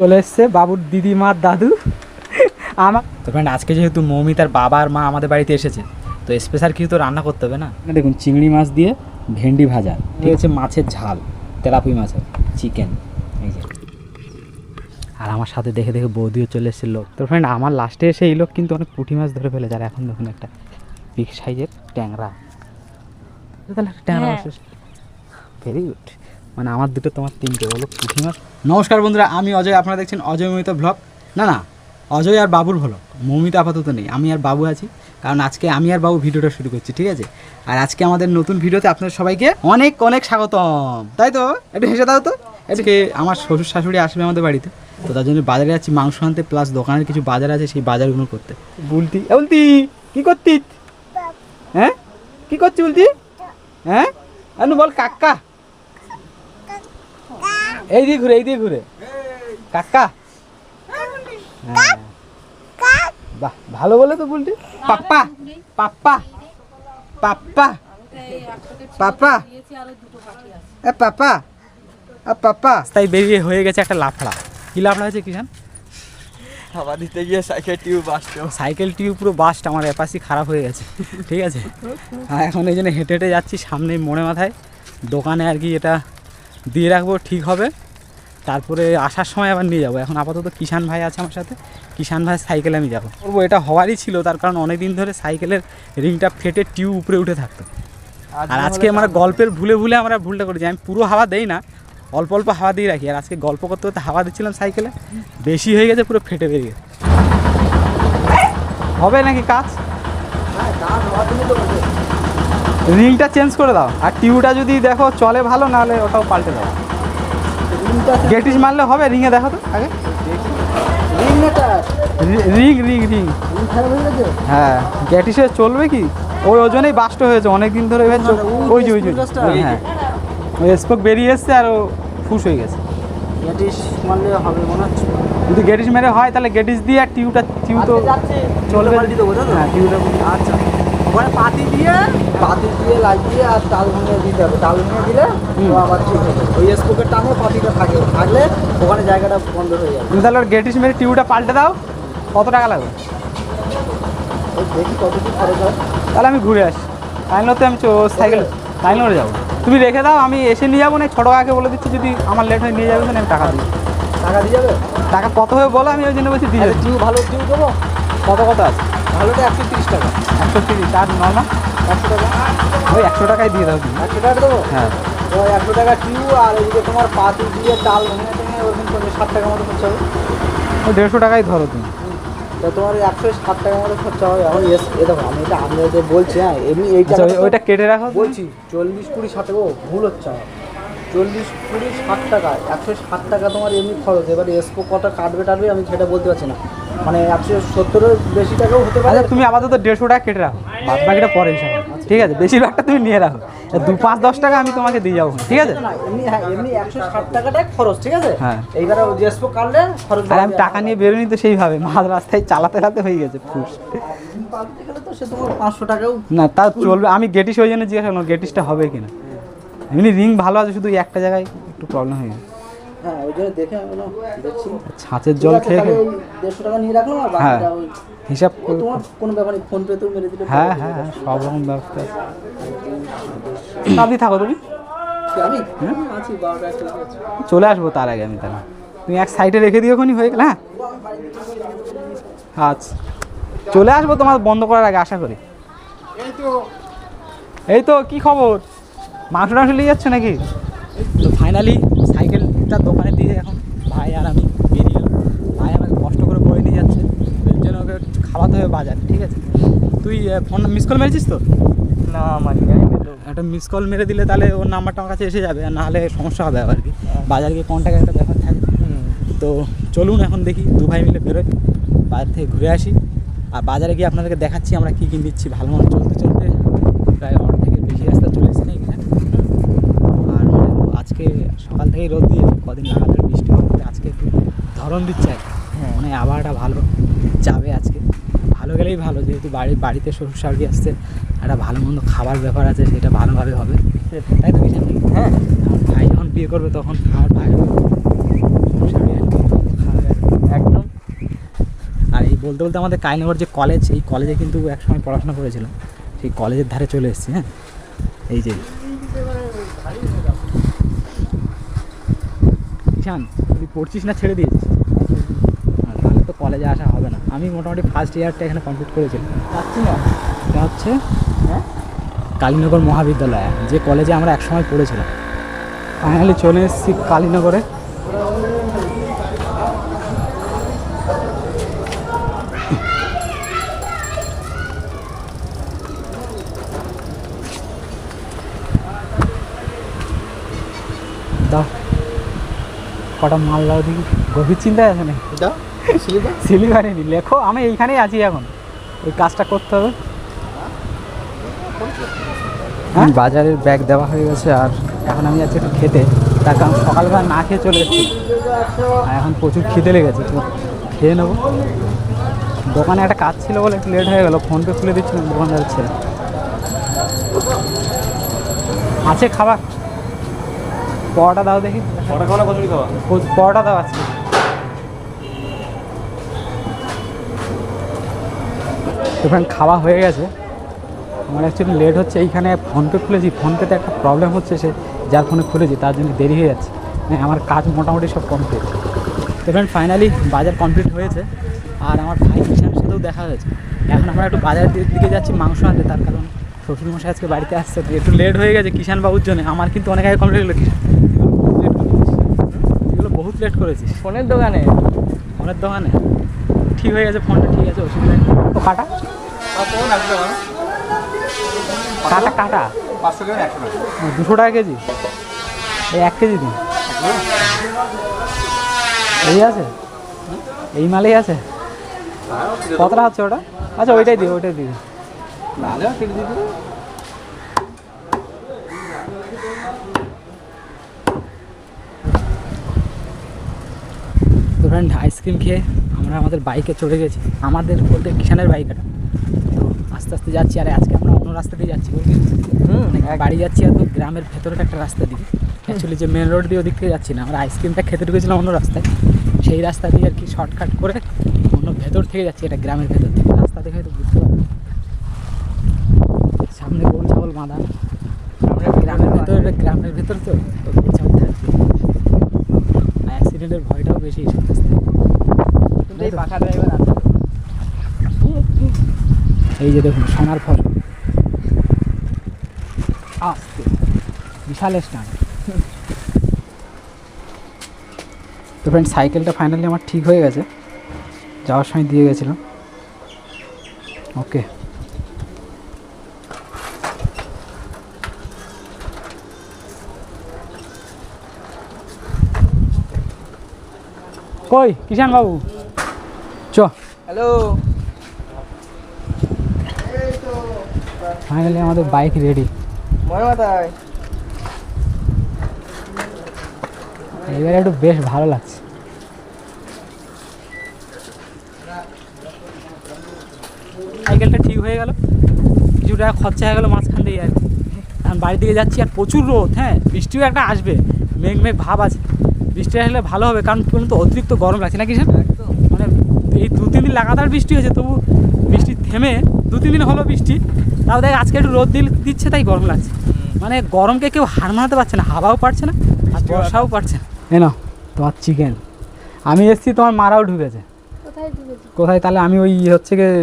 চলে এসছে বাবুর দিদিমার দাদু। আমার তো ফ্রেন্ড আজকে যেহেতু মৌমি তার বাবা আর মা আমাদের বাড়িতে এসেছে তো স্পেশাল কিছু তো রান্না করতে হবে না? দেখুন চিংড়ি মাছ দিয়ে ভেন্ডি ভাজা ঠিক আছে মাছের ঝাল তেলাপুই মাছের চিকেন এই যে। আর আমার সাথে দেখে দেখে বৌদিও চলে এসেছে লোক। তো ফ্রেন্ড আমার লাস্টে এসে এই লোক কিন্তু অনেক পুঁটি মাছ ধরে ফেলেছে। আর এখন দেখুন একটা বিগ সাইজের ট্যাংরা। তাহলে একটা ট্যাংরা হ্যাঁ। ভেরি গুড মানে আমার দুটো, তোমার তিনটে। বলো পুঁটি মাছ নমস্কার বন্ধুরা, আমি অজয়। আপনারা দেখছেন অজয় মমিতা ব্লগ না না, অজয় আর বাবুর ব্লগ মমিতা আপাতত নেই, আমি আর বাবু আছি। কারণ আজকে আমি আর বাবু ভিডিওটা শুরু করছি, ঠিক আছে? আর আজকে আমাদের নতুন ভিডিওতে আপনাদের সবাইকে অনেক অনেক স্বাগতম। তাই তো? একটু হেসে দাও তো। আজকে আমার শ্বশুর শাশুড়ি আসবে আমাদের বাড়িতে। তো তার জন্য বাজারে যাচ্ছি, মাংস আনতে প্লাস দোকানের কিছু বাজার আছে, সেই বাজারগুলো করতে। বলতি বলতি কি করতিস? হ্যাঁ? কি করছি বলতি হ্যাঁ? বল, কাকা। এই দিয়ে ঘুরে এই দিয়ে ঘুরে। কাকা। হ্যাঁ। বাহ ভালো বলে তো বুলটি। পাপ্পা পাপ্পা পাপ্পা পাপা এ পাপা এ পাপা তাই বেরিয়ে হয়ে গেছে একটা লাফড়া। কি লাফড়া হয়েছে কিষান হাওয়া দিতে গিয়ে সাইকেল টিউব আসতো সাইকেল টিউব পুরো বাসটা আমার এপাশি খারাপ হয়ে গেছে। ঠিক আছে? আর এখন এই জন্য হেঁটে হেঁটে যাচ্ছি সামনে মোড়ে মাথায়। দোকানে আর কি এটা দিয়ে রাখব ঠিক হবে। তারপরে আসার সময় আবার নিয়ে যাব। এখন আপাতত কিষান ভাই আছে আমার সাথে। কিষান ভাই সাইকেলে আমি যাব। করব এটা হওয়ারই ছিল তার কারণ অনেক দিন ধরে সাইকেলের রিংটা ফেটে টিউব উপরে উঠে থাকতো। আর আজকে আমরা গল্পের ভুলে ভুলে আমরা ভুলটা করেছি। আমি পুরো হাওয়া দেই না অল্প অল্প হাওয়া দিয়ে রাখি। আর আজকে গল্প করতে করতে হাওয়া দিচ্ছিলাম সাইকেলে বেশি হয়ে গেছে পুরো ফেটে বেরিয়ে। গেছে হবে নাকি কাজ? রিংটা চেঞ্জ করে দাও। আর টিউটা যদি দেখো চলে ভালো নাহলে ওটাও পাল্টে দাও। গেটিস মারলে হবে রিংয়ে দেখো তো আগে। রিং রিং রিং হ্যাঁ গ্যাটিসে চলবে কি? ওই ওজনেই বাস্ট হয়েছে অনেক দিন ধরে ওই যে ওই যে হ্যাঁ। ওই স্পোক বেরিয়ে এসছে আর ও ফুস হয়ে গেছে। গ্যাটিস মারলে হবে মনে হচ্ছে। যদি গেটিস মেরে হয় তাহলে গেটিস দিয়ে আর টিউটা টিউ তো চলবে। পাল্টি হ্যাঁ টিউটা আচ্ছা ওখানে পাতি দিয়ে লাগিয়ে আর তাল ভেঙে দিতে হবে। তাল ভেঙে দিলে ও আবার ঠিক হবে ওই স্পোকের টানে পাতিটা থাকে। থাকলে ওখানে জায়গাটা বন্ধ হয়ে যাবে। তুমি তাহলে গেটিস মেরে টিউটা পাল্টে দাও। কত টাকা লাগবে? দেখি কত কি খরচ হয়। তাহলে আমি ঘুরে আসি। লাইনতে আমি সাইকেল লাইনরে যাব। তুমি রেখে দাও আমি এসে নিয়ে যাব না ছোটো কাকে বলে দিচ্ছি যদি আমার লেট হয়ে নিয়ে যাবে আমি টাকা দিই। টাকা দিয়ে যাবে? টাকা কত হবে বলো আমি ওই জন্য বলছি দিয়ে। টিউ ভালো টিউ দেবো? কত কত আছে? ভালোটা একশো তিরিশ টাকা। একশো তিরিশ আর নর্মাল? একশো টাকা। ওই একশো টাকায় দিয়ে দাও তুমি। একশো টাকা দেবো? হ্যাঁ। ওই একশো টাকা টিউ আর এদিকে তোমার পাতি দিয়ে ডাল ভেঙে ভেঙে ওরকম পঞ্চাশ ষাট টাকা মতো খরচা হবে। ওই দেড়শো টাকাই ধরো তুমি। তা তোমার একশো ষাট টাকা মতো খরচা হবে। এখন এস এ দেখো আমি এটা আমি যে বলছি হ্যাঁ এমনি এই আচ্ছা তো- ওইটা কেটে রাখো বলছি চল্লিশ কুড়ি ষাট টাকা ভুল হচ্ছে আমার। চল্লিশ কুড়ি ষাট টাকা একশো ষাট টাকা তোমার এমনি খরচ। এবার এসপো কটা কাটবে টাটবে আমি সেটা বলতে পারছি না। মানে একশো সত্তরের বেশি টাকাও হতে পারে। আচ্ছা তুমি আপাতত দেড়শো টাকা কেটে রাখো। বাদ বাকিটা পরে হিসাবে ঠিক আছে? বেশিরভাগটা তুমি নিয়ে রাখো। দু পাঁচ দশ টাকা আমি তোমাকে দিয়ে যাব। ঠিক আছে? হ্যাঁ এমনি একশো ষাট টাকাটাই খরচ ঠিক আছে? হ্যাঁ। আর আমি টাকা নিয়ে বেরোনি তো সেইভাবে। মাঝ রাস্তায় চালাতে চালাতে হয়ে গেছে ফুস। না তা চলবে। আমি গেটিস ওই জন্য জিজ্ঞাসা করলাম গেটিসটা হবে কিনা? এমনি রিং ভালো আছে শুধু একটা জায়গায় একটু প্রবলেম হয়ে গেছে। হ্যাঁ ওই জন্য দেখে আমি দেখছি। ছাঁচের জল খেয়ে খেয়ে। দেড়শো টাকা নিয়ে রাখলাম আর হ্যাঁ। বাকিটা ওই হিসাব তোমার কোনো ব্যাপার নেই ফোন পে তো মেরে দিলে হ্যাঁ হ্যাঁ হ্যাঁ সব রকম ব্যবস্থা আপনি থাকো তুমি। আমি? হ্যাঁ আছি বারোটা। চলে আসব তার আগে আমি তাহলে। তুমি এক সাইডে রেখে দিও খনি হয়ে গেল হ্যাঁ? আচ্ছা। চলে আসব তোমার বন্ধ করার আগে আশা করি। এই তো। কি খবর? মাংস টাংস নিয়ে যাচ্ছে নাকি? তো। ফাইনালি সাইকেলটা দোকানে দিয়ে এখন ভাই আর আমি বেরিয়ে এলাম ভাই আমাকে কষ্ট করে বয়ে নিয়ে যাচ্ছে তো এর জন্য ওকে কিছু খাওয়াতে হবে বাজার ঠিক আছে? তুই ফোন মিস কল মেরেছিস তো? না মানি একটা মিস কল মেরে দিলে তাহলে ওর নাম্বারটা আমার কাছে এসে যাবে আর নাহলে সমস্যা হবে আবার কি। বাজার গিয়ে কন্ট্যাক্ট একটা ব্যাপার থাকে। তো চলুন এখন দেখি দু ভাই মিলে বেরোই। বাজার থেকে ঘুরে আসি। আর বাজারে গিয়ে আপনাদেরকে দেখাচ্ছি আমরা কী কী দিচ্ছি ভালো মতো চলতে চলতে প্রায় থেকে বেশি রাস্তা চলে এসেছি না এখানে আর আজকে সকাল থেকেই রোদ দিয়ে কদিন লাগাতার বৃষ্টি হবে আজকে একটু ধরন দিচ্ছে আর হ্যাঁ। মানে আবহাওয়াটা ভালো যাবে আজকে। ভালো গেলেই ভালো যেহেতু বাড়ি বাড়িতে শ্বশুর শাশুড়ি আসছে একটা ভালো মন্দ খাবার ব্যাপার আছে সেটা ভালোভাবে হবে। তাই তো হ্যাঁ। আমার ভাই যখন বিয়ে করবে তখন আমার ভাই শাশুড়ি আর খাওয়া বলতে বলতে আমাদের কাইনগর যে কলেজ এই কলেজে কিন্তু একসময় পড়াশোনা করেছিলাম। সেই কলেজের ধারে চলে এসেছি হ্যাঁ? এই যে। ঈশান তুই পড়ছিস না ছেড়ে দিয়েছিস? কলেজে আসা হবে না। আমি মোটামুটি ফার্স্ট ইয়ারটা এখানে কমপ্লিট করেছিলাম যাচ্ছি না? এটা হচ্ছে হ্যাঁ? কালীনগর মহাবিদ্যালয় যে কলেজে আমরা একসময় পড়েছিলাম। ফাইনালি চলে এসেছি কালীনগরে। দাও কটা মাল দাও দেখি। গভীর চিন্তায় আছে নাকি? এটা? স্লিপার সিলিভারি নি লেখো আমি এইখানেই আছি এখন। ওই কাজটা করতে হবে। হ্যাঁ? বাজারের ব্যাগ দেওয়া হয়ে গেছে আর এখন আমি যাচ্ছি একটু খেতে। তার কারণ সকালবেলা না খেয়ে চলে এসেছি। আর এখন প্রচুর খিদে লেগেছে। তো খেয়ে নেব। দোকানে একটা কাজ ছিল বলে একটু লেট হয়ে গেল। ফোনপে খুলে দিচ্ছিলাম দোকানদারের ছেলে। আছে খাবার? পরোটা দাও দেখি। ওটা খাওয়া কচুরি খাওয়া? ও- পরোটা দাও আজকে। তো ফ্রেন্ড খাওয়া হয়ে গেছে। আমার অ্যাকচুয়ালি লেট হচ্ছে এইখানে ফোনপে খুলেছি। ফোনপেতে একটা প্রবলেম হচ্ছে সে যার ফোনে খুলেছি তার জন্য দেরি হয়ে যাচ্ছে। মানে আমার কাজ মোটামুটি সব কমপ্লিট তো ফ্রেন্ড ফাইনালি বাজার কমপ্লিট হয়েছে। আর আমার ভাই কিষানের সাথেও দেখা হয়েছে। এখন আমরা একটু বাজারের দিক- যাচ্ছি মাংস আনতে। তার কারণ শ্বশুরমশাই আজকে বাড়িতে আসছে। তো একটু লেট হয়ে গেছে কিষান বাবুর জন্য। আমার কিন্তু অনেক আগে কমপ্লিট হলো কিষান। এগুলো বহুত লেট করেছিস ফোনের দোকানে? ফোনের দোকানে। ঠিক হয়ে গেছে ফোনটা ঠিক আছে অসুবিধা নেই। কাটা? কাটা কাটা? দুশো টাকা কেজি? এই এক কেজি দিন। এই আছে? এই মালেই আছে? কতটা হচ্ছে ওটা? আচ্ছা ওইটাই দিও, ওইটাই নাহলে তো ফ্রেন্ড আইসক্রিম খেয়ে আমরা আমাদের বাইকে চড়ে গেছি। আমাদের বলতে কিষানের বাইক এটা। আস্তে আস্তে যাচ্ছি আর আজকে আমরা অন্য রাস্তা দিয়ে যাচ্ছি হুম মানে বাড়ি যাচ্ছি আর গ্রামের ভেতরের একটা রাস্তা দিয়ে। অ্যাকচুয়ালি যে মেন রোড দিয়ে ওদিক থেকে যাচ্ছি না আমরা আইসক্রিমটা খেতে ঢুকেছিলাম অন্য রাস্তায়। সেই রাস্তা দিয়ে আর কি শর্টকাট করে অন্য ভেতর থেকে যাচ্ছি এটা গ্রামের ভেতর থেকে। রাস্তা দেখে হয়তো বুঝতে পারব সামনে গরু ছাগল বাঁধা। আমরা গ্রামের ভেতর গ্রামের ভেতর তো তো গরু ছাগল থাকবে। অ্যাক্সিডেন্টের ভয়টাও বেশি এই পাখা ড্রাইভার আছে এই যে দেখুন, সোনার ফসল। আস্তে, বিশাল স্টান তো ফ্রেন্ড সাইকেলটা ফাইনালি আমার ঠিক হয়ে গেছে। যাওয়ার সময় দিয়ে গেছিলাম। ওকে কই কিষান বাবু চ। হ্যালো ফাইনালি আমাদের বাইক রেডি এবারে একটু বেশ ভালো লাগছে। সাইকেলটা ঠিক হয়ে গেল। কিছু টাকা খরচা হয়ে গেলো মাঝখান দিয়ে আর কি। এখন বাড়ির দিকে যাচ্ছি আর প্রচুর রোদ হ্যাঁ বৃষ্টিও একটা আসবে। মেঘ মেঘ ভাব আছে। বৃষ্টি আসলে ভালো হবে কারণ তো অতিরিক্ত গরম লাগছে নাকি স্যার? একদম। মানে এই দু তিন দিন লাগাতার বৃষ্টি হয়েছে তবু বৃষ্টি থেমে দু তিন দিন হলো বৃষ্টি তাও দেখ আজকে একটু রোদ দিল দিচ্ছে তাই গরম লাগছে। মানে গরমকে কেউ হার মানাতে পারছে না হাওয়াও পারছে না আর বর্ষাও পারছে না। এ নাও তোমার চিকেন আমি এসছি তোমার মারাও ঢুকেছে। কোথায় তাহলে আমি ওই হচ্ছে গিয়ে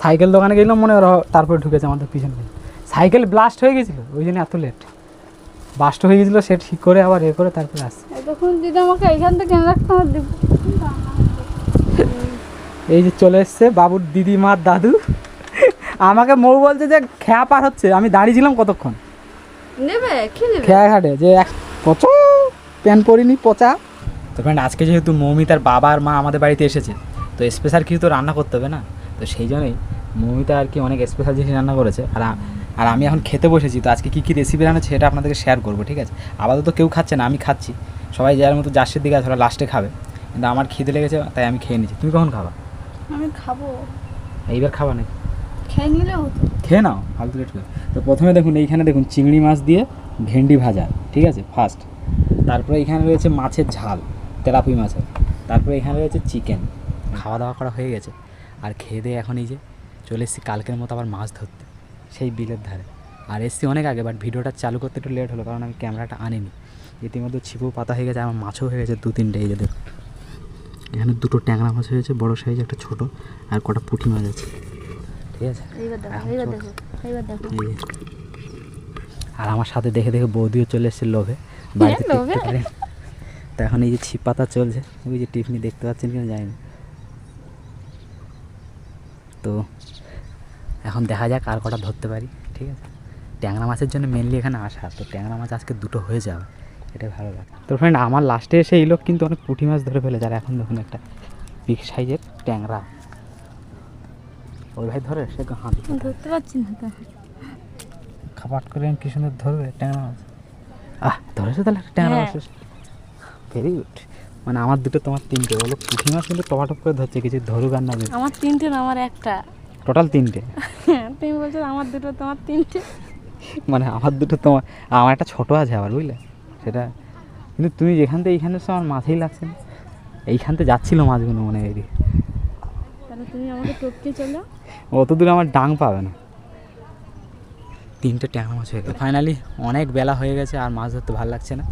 সাইকেল দোকানে গেলাম মনে ওরা তারপরে ঢুকেছে আমাদের পিছনে সাইকেল ব্লাস্ট হয়ে গেছিল ওই জন্য এত লেট বাস্ট হয়ে গেছিল সে ঠিক করে আবার এ করে তারপরে আসছে। এতক্ষণ যদি আমাকে এইখান থেকে এনে রাখতো আমার দিব এই যে চলে এসছে বাবুর দিদিমার দাদু। আমাকে মৌ বলছে যে খেয়া পার হচ্ছে আমি দাঁড়িয়েছিলাম কতক্ষণ? নেবে? খেয়া ঘাটে যে এক পচা প্যান পরিনি পচা। তো ফ্রেন্ড আজকে যেহেতু মৌমিতার বাবা আর মা আমাদের বাড়িতে এসেছে তো স্পেশাল কিছু তো রান্না করতে হবে না? তো সেই জন্যই মৌমিতা আর কি অনেক স্পেশাল জিনিস রান্না করেছে। আর আর আমি এখন খেতে বসেছি তো আজকে কী কী রেসিপি রান্না সেটা আপনাদেরকে শেয়ার করব ঠিক আছে? আপাতত কেউ খাচ্ছে না আমি খাচ্ছি। সবাই যার মতো জার্সের দিকে আছে ওরা লাস্টে খাবে। কিন্তু আমার খিদে লেগেছে তাই আমি খেয়ে নিচ্ছি। তুমি কখন খাবা? আমি খাব। এইবার খাবা নাকি? খেয়ে নিলে হতো। খেয়ে নাও, ফালতু করে তো প্রথমে দেখুন, এইখানে দেখুন, চিংড়ি মাছ দিয়ে ভেন্ডি ভাজা, ঠিক আছে? ফার্স্ট তারপরে এখানে রয়েছে মাছের ঝাল তেলাপুই মাছের। তারপরে এখানে রয়েছে চিকেন খাওয়া দাওয়া করা হয়ে গেছে। আর খেয়ে দিয়ে এখন এই যে চলে এসেছি, কালকের মতো আবার মাছ ধরতে, সেই বিলের ধারে। আর এসছি অনেক আগে বাট ভিডিওটা চালু করতে একটু লেট হলো, কারণ আমি ক্যামেরাটা আনিনি। ইতিমধ্যে ছিপও পাতা হয়ে গেছে, আমার মাছও হয়ে গেছে দু তিনটে এই যে এখানে দুটো ট্যাংরা মাছ হয়েছে, বড় সাইজ একটা ছোট, আর কটা পুঁটি মাছ আছে। ঠিক আছে। আর আমার সাথে দেখে দেখে বৌদিও চলে এসেছে লোভে। বাড়িতে হ্যাঁ, লোভে? টিকতে পারে না। তো এখন এই যে ছিপ পাতা চলছে ওই যে টিফনি দেখতে পাচ্ছেন কিনা জানি না। তো এখন দেখা যাক আর কটা ধরতে পারি ঠিক আছে? ট্যাংরা মাছের জন্য মেনলি এখানে আসা। তো ট্যাংরা মাছ আজকে দুটো হয়ে যাবে এটাই ভালো লাগে। তো ফ্রেন্ড আমার লাস্টে এসে এই লোক কিন্তু অনেক পুঁটি মাছ ধরে ফেলেছে আর এখন দেখুন একটা বিগ সাইজের ট্যাংরা। ওই ভাই ধরে সে হাত ধরতে পারছি না তো। খাপাট করে কি সুন্দর ধরবে? ট্যাংরা মাছ। আহ ধরেছে তাহলে? ট্যাংরা। মাছ ভেরি গুড মানে আমার দুটো তোমার তিনটে। বলো পুঁটি মাছ কিন্তু টপাটপ করে ধরছে কিছু ধরুক আর না আমার তিনটে না আমার একটা। টোটাল তিনটে। হ্যাঁ তুমি বলছো আমার দুটো তোমার তিনটে। মানে আমার দুটো তোমার আমার একটা ছোটো আছে আবার বুঝলে? সেটা কিন্তু তুমি যেখান থেকে এইখানে আমার মাথায় লাগছে না। এইখান থেকে যাচ্ছিল মাছগুলো মনে হয় তুমি আমাকে টপকে চলো। অত দূরে আমার ডাং পাবে না। তিনটে ট্যাংরা মাছ হয়ে গেল ফাইনালি অনেক বেলা হয়ে গেছে আর মাছ ধরতে ভালো লাগছে না।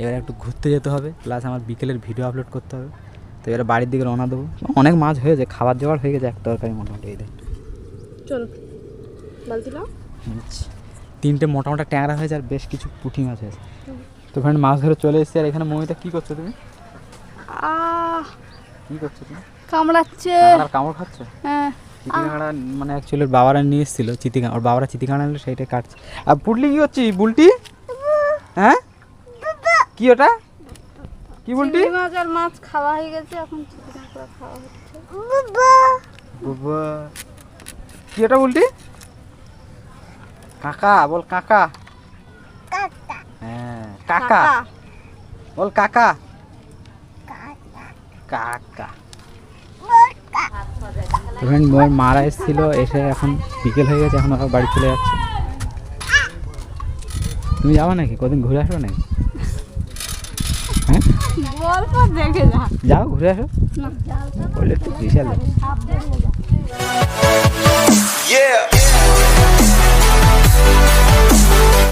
এবারে একটু ঘুরতে যেতে হবে প্লাস আমার বিকেলের ভিডিও আপলোড করতে হবে। তো এবারে বাড়ির দিকে রওনা দেবো। অনেক মাছ হয়েছে খাবার জোগাড় হয়ে গেছে এক তরকারি মোটামুটি এই চলো। তিনটে মোটা মোটা ট্যাংরা হয়েছে আর বেশ কিছু পুঁটি মাছ হয়েছে তো ফ্রেন্ড মাছ ধরে চলে এসেছি আর এখানে মমিতা কী করছ তুমি? আহ! কী করছ তুমি? কামড়াচ্ছে। আর কামড় খাচ্ছ? হ্যাঁ। মানে অ্যাকচুয়ালি বাবারা নিয়ে এসেছিল চিতি ওর বাবারা কাটছে। আর পুটলি কি করছিস বুলটি? হ্যাঁ? কি ওটা? কি বুলটি? মাছ আর মাছ খাওয়া হয়ে গেছে এখন চিকেন খাওয়া হচ্ছে। বাবা। কি ওটা বুলটি? কাকা বল কাকা। হ্যাঁ কাকা। বল কাকা। কাকা। এখন মোর মারা এসেছিল, এসে এখন বিকেল হয়ে গেছে, এখন ওরা বাড়ি চলে যাচ্ছে। তুমি যাবা নাকি? কদিন ঘুরে আসবে নাকি? হ্যাঁ? যাও, ঘুরে আসো। বললে তো বিশাল Yeah.